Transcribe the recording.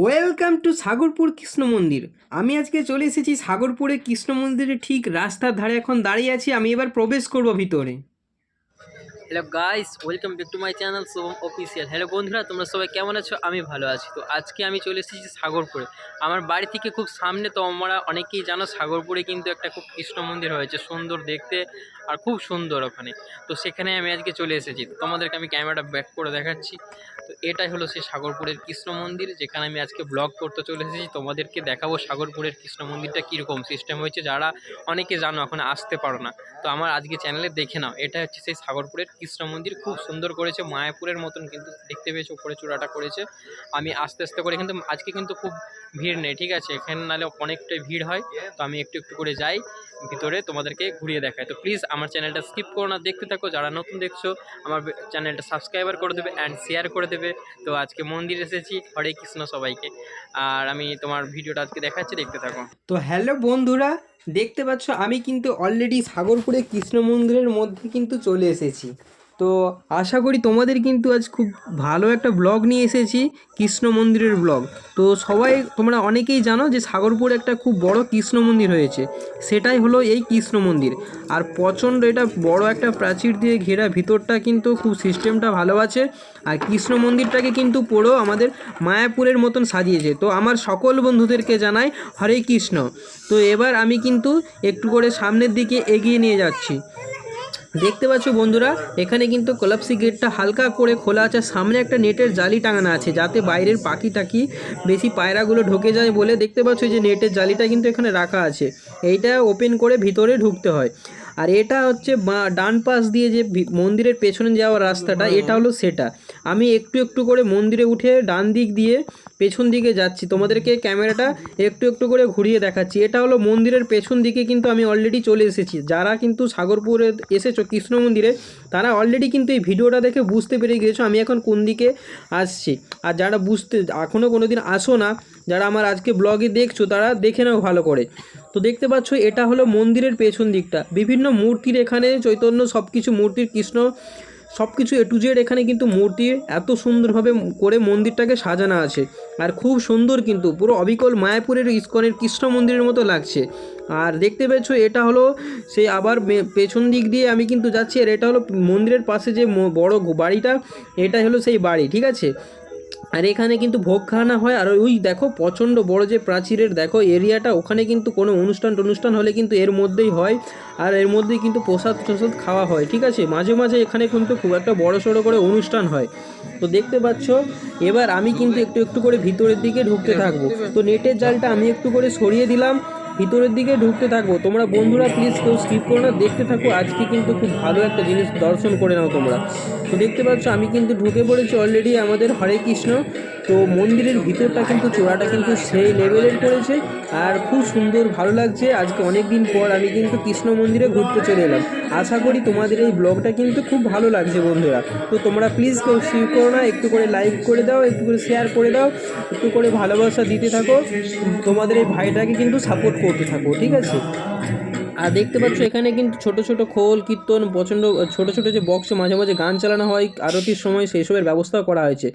Welcome to Sagarpur Krishna মন্দির। আমি আজকে চলে এসেছি সাগরপুরে কৃষ্ণ মন্দিরের ঠিক রাস্তার ধারে। এখন দাঁড়িয়ে আছি, আমি এবার প্রবেশ করব ভিতরে। Hello guys welcome back to my channel Som official hello বন্ধুরা, তোমরা সবাই কেমন আছো? আমি ভালো আছি। তো আজকে আমি চলে এসেছি সাগরপুরে। আমার বাড়ি থেকে খুব সামনে, তো আমরা অনেকেই জানো, সাগরপুরে কিন্তু একটা খুব কৃষ্ণ মন্দির হয়েছে, সুন্দর দেখতে আর খুব সুন্দর ওখানে। তো সেখানে আমি আজকে চলে এসেছি। তোমাদেরকে আমি ক্যামেরাটা ব্যাক করে দেখাচ্ছি। তো এটাই হলো সেই সাগরপুরের কৃষ্ণ মন্দির, যেখানে আমি আজকে ব্লগ করতে চলে এসেছি। তোমাদেরকে দেখাবো সাগরপুরের কৃষ্ণ মন্দিরটা কীরকম সিস্টেম হয়েছে, যারা অনেকে জানো, এখন আসতে পারো না। তো আমার আজকে চ্যানেলে দেখে নাও, এটা হচ্ছে সেই সাগরপুরের কৃষ্ণ মন্দির। খুব সুন্দর করেছে, মায়াপুরের মতন কিন্তু দেখতে পেয়েছ, উপরে চূড়াটা করেছে। আমি আস্তে আস্তে করে, কিন্তু আজকে কিন্তু খুব ভিড় নেই, ঠিক আছে? এখানে নাহলে অনেকটাই ভিড় হয়, তো আমি একটু একটু করে যাই, ভিতরে তোমাদেরকে ঘুরিয়ে দেখাই। তো প্লিজ আমার চ্যানেলটা স্কিপ করো না, দেখতে থাকো। যারা নতুন দেখছ, আমার চ্যানেলটা সাবস্ক্রাইবার করে দেবে অ্যান্ড শেয়ার করে দেবে। তো আজকে মন্দির এসেছি। হরে কৃষ্ণ সবাইকে। আর আমি তোমার ভিডিওটা আজকে দেখাচ্ছি, দেখতে থাকো। তো হ্যালো বন্ধুরা, দেখতে পাচ্ছ আমি কিন্তু অলরেডি সাগরপুরে কৃষ্ণ মন্দিরের মধ্যে কিন্তু চলে এসেছি। তো আশা করি তোমাদের কিন্তু আজ খুব ভালো একটা ব্লগ নিয়ে এসেছি, কৃষ্ণ মন্দিরের ব্লগ তো সবাই তোমরা অনেকেই জানো যে সাগরপুরে একটা খুব বড় কৃষ্ণ মন্দির হয়েছে, সেটাই হলো এই কৃষ্ণ মন্দির। আর প্রচণ্ড এটা বড় একটা প্রাচীর দিয়ে ঘেরা, ভিতরটা কিন্তু খুব সিস্টেমটা ভালো আছে। আর কৃষ্ণ মন্দিরটাকে কিন্তু পুরো আমাদের মায়াপুরের মতন সাজিয়েছে। তো আমার সকল বন্ধুদেরকে জানাই, হরে কৃষ্ণ। তো এবার আমি কিন্তু একটু করে সামনের দিকে এগিয়ে নিয়ে যাচ্ছি। দেখতে পাচ্ছ বন্ধুরা, এখানে কিন্তু কলাপসি গেটটা হালকা করে খোলা আছে, সামনে একটা নেটের জালি টাঙানো আছে, যাতে বাইরের পাখি টাকি বেশি পায়রাগুলো ঢুকে যায় বলে দেখতে পাচ্ছ যে নেটের জালিটা কিন্তু এখানে রাখা আছে। এইটা ওপেন করে ভিতরে ঢুকতে হয়। আর এটা হচ্ছে ডান পাশ দিয়ে যে মন্দিরের পেছনে যাওয়ার রাস্তাটা এটা হলো সেটা। আমি একটু একটু করে মন্দিরে উঠে ডান দিক দিয়ে পেছন দিকে যাচ্ছি। তোমাদেরকে ক্যামেরাটা একটু একটু করে ঘুরিয়ে দেখাচ্ছি। এটা হলো মন্দিরের পেছন দিকে কিন্তু আমি অলরেডি চলে এসেছি। যারা কিন্তু সাগরপুরে এসেছ কৃষ্ণ মন্দিরে তারা অলরেডি কিন্তু এই ভিডিওটা দেখে বুঝতে পেরে গিয়েছো আমি এখন কোন দিকে আসছি। আর যারা বুঝতে এখনও কোনো দিন আসো না যারা আমার আজকে ব্লগে দেখছ, তারা দেখে নাও ভালো করে। তো দেখতে পাচ্ছ, এটা হলো মন্দিরের পেছন দিকটা। বিভিন্ন মূর্তির এখানে, চৈতন্য সব কিছু মূর্তির কৃষ্ণ সব কিছু এ টু জেড এখানে কিন্তু মূর্তি এত সুন্দরভাবে করে মন্দিরটাকে সাজানো আছে। আর খুব সুন্দর কিন্তু, পুরো অবিকল মায়াপুরের ইস্কনের কৃষ্ণ মন্দিরের মতো লাগছে। আর দেখতে পেয়েছ, এটা হলো সেই আবার পেছন দিক দিয়ে আমি কিন্তু যাচ্ছি, আর এটা হলো মন্দিরের পাশে যে বড় বাড়িটা, এটাই হলো সেই বাড়ি, ঠিক আছে? আর এখানে কিন্তু ভোগ খাওয়ানো হয়। আর ওই দেখো, প্রচণ্ড বড় যে প্রাচীরের, দেখো, এরিয়াটা, ওখানে কিন্তু কোনো অনুষ্ঠান টনুষ্ঠান হলে কিন্তু এর মধ্যেই হয়। আর এর মধ্যেই কিন্তু প্রসাদ প্রসাদ খাওয়া হয়, ঠিক আছে? মাঝে মাঝে এখানে কিন্তু খুব একটা বড় সড়ো করে অনুষ্ঠান হয়। তো দেখতে পাচ্ছ, এবার আমি কিন্তু একটু একটু করে ভিতরের দিকে ঢুকতে থাকব। তো নেটের জালটা আমি একটু করে সরিয়ে দিলাম। ভিতরের দিকে ঢুকতে থাকব তোমরা বন্ধুরা প্লিজ কেউ স্কিপ করো না। দেখতে থাকো, আজকে কিন্তু খুব ভালো একটা জিনিস দর্শন করে নাও তোমরা। তো দেখতে পাচ্ছ, আমি কিন্তু ঢুকে পড়েছি অলরেডি আমাদের হরে কৃষ্ণ। তো মন্দিরের ভিতরটা কিন্তু চূড়াটা কিন্তু সেই লেভেলের করেছে আর খুব সুন্দর, ভালো লাগছে। আজকে অনেক দিন পর আমি কিন্তু কৃষ্ণ মন্দিরে ঘুরতে চলে এলাম। আশা করি তোমাদের এই ব্লগটা কিন্তু খুব ভালো লাগছে বন্ধুরা। তো তোমরা প্লিজ কেউ স্কিপ করো না, একটু করে লাইক করে দাও, একটু করে শেয়ার করে দাও, একটু করে ভালোবাসা দিতে থাকো। তোমাদের এই ভাইটাকে কিন্তু সাপোর্ট করতে থাকো, ঠিক আছে? আর দেখতে পাচ্ছ এখানে কিন্তু ছোট ছোট খোল, কীর্তন, প্রচণ্ড ছোট ছোট যে বক্সে মাঝে মাঝে গান চালানো হয়, আরতির সময় সেই সবের ব্যবস্থাও করা হয়েছে।